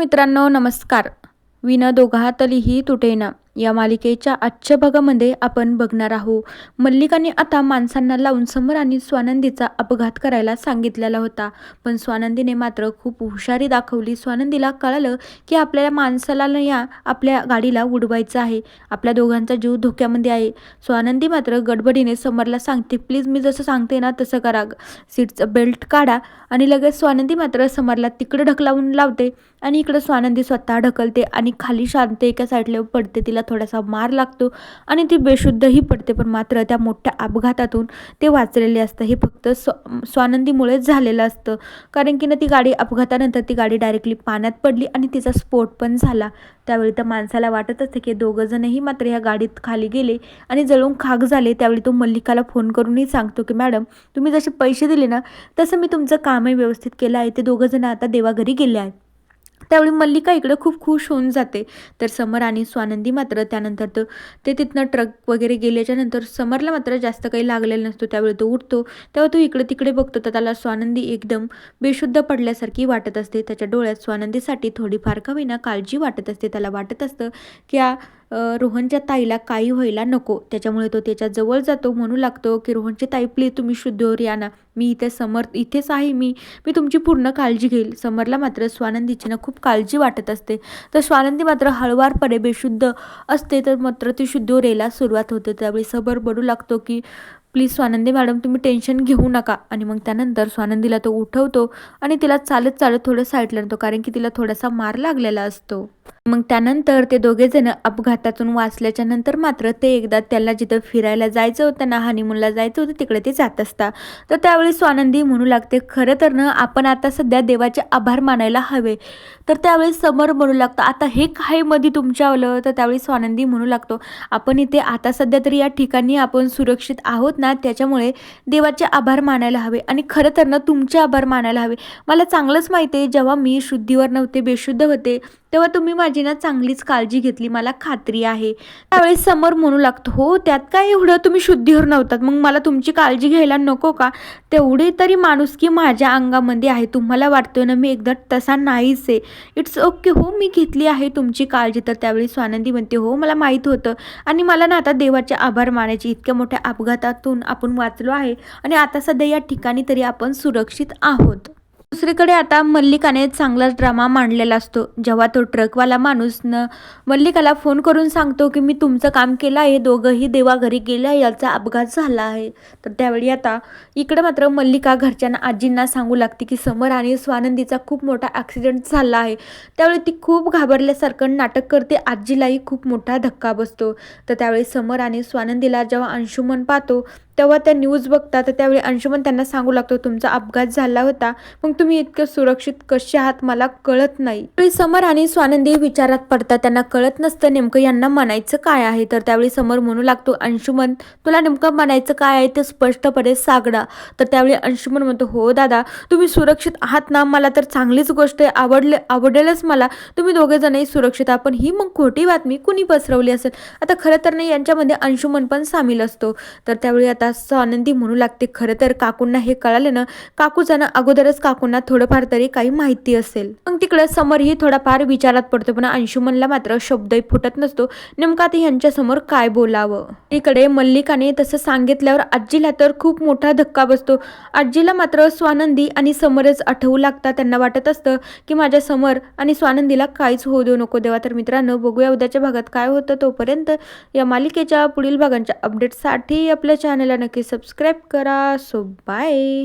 मित्रांनो नमस्कार. विन दोघातलीही तुटेना. या मालिकेच्या आजच्या भागामध्ये आपण बघणार आहोत. मल्लिकाने आता माणसांना लावून समर आणि स्वानंदीचा अपघात करायला सांगितलेला होता. पण स्वानंदीने मात्र खूप हुशारी दाखवली. स्वानंदीला कळालं की आपल्याला माणसाला न या आपल्या गाडीला उडवायचं आहे. आपल्या दोघांचा जीव धोक्यामध्ये आहे. स्वानंदी मात्र गडबडीने समरला सांगते प्लीज मी जसं सांगते ना तसं करा. सीटचं बेल्ट काढा. आणि लगेच स्वानंदी मात्र समरला तिकडं ढकलावून लावते आणि इकडं स्वानंदी स्वतः ढकलते आणि खाली शांत एका साईडला पडते. तिला थोडासा मार लागतो आणि ती बेशुद्धही पडते. पण मात्र त्या मोठ्या अपघातातून ते वाचलेले असतं. हे फक्त स्व स्वानंदीमुळेच झालेलं असतं. कारण की ना ती गाडी अपघातानंतर ती गाडी डायरेक्टली पाण्यात पडली आणि तिचा स्फोट पण झाला. त्यावेळी त्या माणसाला वाटत असते की दोघंजणही मात्र ह्या गाडीत खाली गेले आणि जळून खाक झाले. त्यावेळी तो मल्लिकाला फोन करूनही सांगतो की मॅडम तुम्ही जसे पैसे दिले ना तसं मी तुमचं कामही व्यवस्थित केलं आहे. ते दोघंजणं आता देवाघरी गेले आहेत. त्यावेळी मल्लिका इकडं खूप खुश होऊन जाते. तर समर आणि स्वानंदी मात्र त्यानंतर तो ते तिथनं ट्रक वगैरे गेल्याच्यानंतर समरला मात्र जास्त काही लागलेलं नसतो. त्यावेळी तो उठतो. तेव्हा तो इकडे तिकडे बघतो. तर त्याला स्वानंदी एकदम बेशुद्ध पडल्यासारखी वाटत असते. त्याच्या डोळ्यात स्वानंदीसाठी थोडीफार का होईना काळजी वाटत असते. त्याला वाटत असतं की रोहनच्या ताईला काही व्हायला नको. त्याच्यामुळे तो त्याच्याजवळ जातो. म्हणू लागतो की रोहनची ताई प्लीज तुम्ही शुद्धवर या ना. मी इथे समर इथेच आहे मी. मी तुमची पूर्ण काळजी घेईल. समरला मात्र स्वानंदीची ना खूप काळजी वाटत असते. तर स्वानंदी मात्र हळवारपणे बेशुद्ध असते तर मात्र ती शुद्धवर यायला सुरुवात होते. त्यावेळी सबर बनू लागतो की प्लीज स्वानंदी मॅडम तुम्ही टेन्शन घेऊ नका. आणि मग त्यानंतर स्वानंदीला तो उठवतो आणि तिला चालत चालत थोडं साईडला आणतो कारण की तिला थोडासा मार लागलेला असतो. मग त्यानंतर ते दोघेजण अपघातातून वाचल्याच्या नंतर मात्र ते एकदा त्याला जिथं फिरायला जायचं होतं ना हनीमूनला जायचं होतं तिकडे ते जात असतात तर त्यावेळी स्वानंदी म्हणू लागते खरं तर ना आपण आता सध्या देवाचे आभार मानायला हवे. तर त्यावेळी समर म्हणू लागतो आता हे काय मध्ये तुमच्यावलं? तर त्यावेळी स्वानंदी म्हणू लागतो आपण इथे आता सध्या तरी या ठिकाणी आपण सुरक्षित आहोत ना त्याच्यामुळे देवाचे आभार मानायला हवे आणि खरं तर ना तुमचे आभार मानायला हवे. मला चांगलंच माहिती आहे जेव्हा मी शुद्धीवर नव्हते बेशुद्ध होते तेव्हा तुम्ही माझी ना चांगलीच काळजी घेतली मला खात्री आहे. त्यावेळेस समर म्हणू लागतो हो त्यात काय एवढं तुम्ही शुद्धीवर नव्हतात मग मला तुमची काळजी घ्यायला नको का? तेवढी तरी माणुसकी माझ्या अंगामध्ये आहे तुम्हाला वाटतोय ना मी एकदा तसा नाहीच आहे. इट्स ओके हो मी घेतली आहे तुमची काळजी तर त्यावेळी स्वानंदी म्हणते हो मला माहीत होतं आणि मला ना आता देवाचे आभार मानायचे इतक्या मोठ्या अपघातातून आपण वाचलो आहे आणि आता सध्या या ठिकाणी तरी आपण सुरक्षित आहोत. दुसरीकडे आता मल्लिकाने चांगलाच ड्रामा मांडलेला असतो. जेव्हा तो ट्रकवाला माणूस न मल्लिकाला फोन करून सांगतो की मी तुमचं काम केलं आहे दोघंही देवाघरी गेल्या याचा अपघात झाला आहे. तर त्यावेळी आता इकडे मात्र मल्लिका घरच्यांना आजींना सांगू लागते की समर आणि स्वानंदीचा खूप मोठा ॲक्सिडेंट झाला आहे. त्यावेळी ती खूप घाबरल्यासारखं नाटक करते आजीलाही खूप मोठा धक्का बसतो. तर त्यावेळी समर आणि स्वानंदीला जेव्हा अंशुमन पाहतो तेव्हा त्या न्यूज बघतात तर त्यावेळी अंशुमन त्यांना सांगू लागतो तुमचा अपघात झाला होता. मग तुम्ही इतकं सुरक्षित कसे आहात? मला कळत नाही. समर आणि स्वानंदी विचारात पडतात. त्यांना कळत नसतं नेमकं यांना म्हणायचं काय आहे. तर त्यावेळी समर म्हणू लागतो अंशुमन तुला नेमकं म्हणायचं काय आहे ते स्पष्टपणे सागडा तर त्यावेळी अंशुमन म्हणतो हो दादा तुम्ही सुरक्षित आहात ना? मला तर चांगलीच गोष्ट आहे. आवडले आवडेलच मला. तुम्ही दोघे जणही सुरक्षित आहात. पण ही मग खोटी बातमी कुणी पसरवली असेल? आता खरं तर नाही यांच्यामध्ये अंशुमन पण सामील असतो. तर त्यावेळी आता आनंदी म्हणू लागते. खरं तर काकूंना हे कळालं ना काकूचा ना अगोदरच काकूंना थोडंफार तरी काही माहिती असेल. मग तिकडे समरही थोडाफार विचारात पडतो पण अंशुमनला मात्र शब्दही फुटत नसतो. नेमका ते यांच्यासमोर काय बोलावं? इकडे मल्लिकाने तसं सांगितल्यावर आजीला तर खूप मोठा धक्का बसतो. आजीला मात्र स्वानंदी आणि समरच आठवू लागतात त्यांना वाटत असतं की माझ्या समर आणि स्वानंदीला काहीच होऊ देऊ नको. देवा तर मित्रांनो बघूया उद्याच्या भागात काय होतं तोपर्यंत. या मालिकेच्या पुढील भागांच्या अपडेटसाठी आपल्या चॅनल चॅनलला नक्की सबस्क्राईब करा. So bye